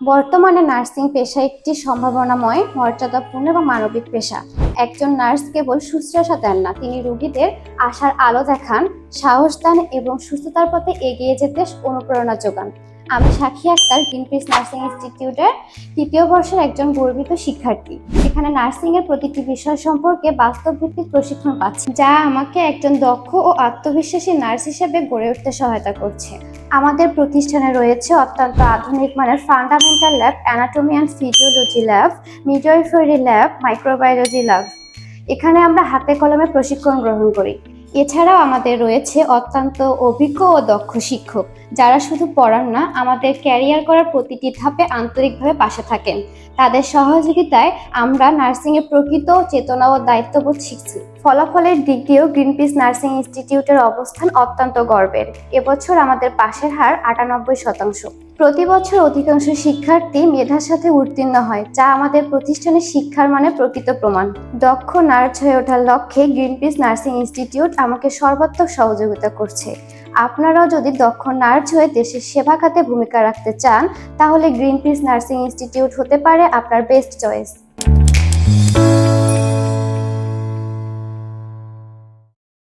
বর্তমানে নার্সিং পেশা একটি সম্ভাবনাময়, মর্যাদাপূর্ণ এবং মানবিক পেশা। একজন নার্স কেবল শুশ্রূষা দেন না, তিনি রোগীদের আশার আলো দেখান, সাহস দেন এবং সুস্থতার পথে এগিয়ে যেতে অনুপ্রেরণা যোগান। আমি সাক্ষী আক্তার, গ্রিনপিস নার্সিং ইনস্টিটিউটের তৃতীয় বর্ষের একজন গর্বিত শিক্ষার্থী। এখানে নার্সিং এর প্রতিটি বিষয় সম্পর্কে বাস্তব ভিত্তিক প্রশিক্ষণ পাচ্ছি, যা আমাকে একজন দক্ষ ও আত্মবিশ্বাসী নার্স হিসেবে গড়ে উঠতে সহায়তা করছে। আমাদের প্রতিষ্ঠানে রয়েছে অত্যন্ত আধুনিক মানের fundamental lab anatomy and physiology lab midwifery lab microbiology lab এখানে আমরা হাতে কলমে প্রশিক্ষণ গ্রহণ করি। এছাড়াও আমাদের রয়েছে অত্যন্ত অভিজ্ঞ ও দক্ষ শিক্ষক, যারা শুধু পড়ান না, আমাদের ক্যারিয়ার করার প্রতিটি ধাপে আন্তরিকভাবে পাশে থাকেন। তাদের সহযোগিতায় আমরা নার্সিংয়ের প্রকৃত চেতনা ও দায়িত্ববোধ শিখছি। ফলাফলের দিক দিয়েও গ্রিনপিস নার্সিং ইনস্টিটিউটের অবস্থান অত্যন্ত গর্বের। এবছর আমাদের পাশের হার আটানব্বই শতাংশ। প্রতি বছর অধিকাংশ শিক্ষার্থী মেধার সাথে উত্তীর্ণ হয়, যা আমাদের প্রতিষ্ঠানের শিক্ষার মানে প্রকৃত প্রমাণ। দক্ষ নার্স হয়ে ওঠার লক্ষ্যে গ্রিন পিস নার্সিং ইনস্টিটিউট আমাকে সর্বাত্মক সহযোগিতা করছে। আপনারাও যদি দক্ষ নার্স হয়ে দেশের সেবা খাতে ভূমিকা রাখতে চান, তাহলে গ্রিন পিস নার্সিং ইনস্টিটিউট হতে পারে আপনার বেস্ট চয়েস।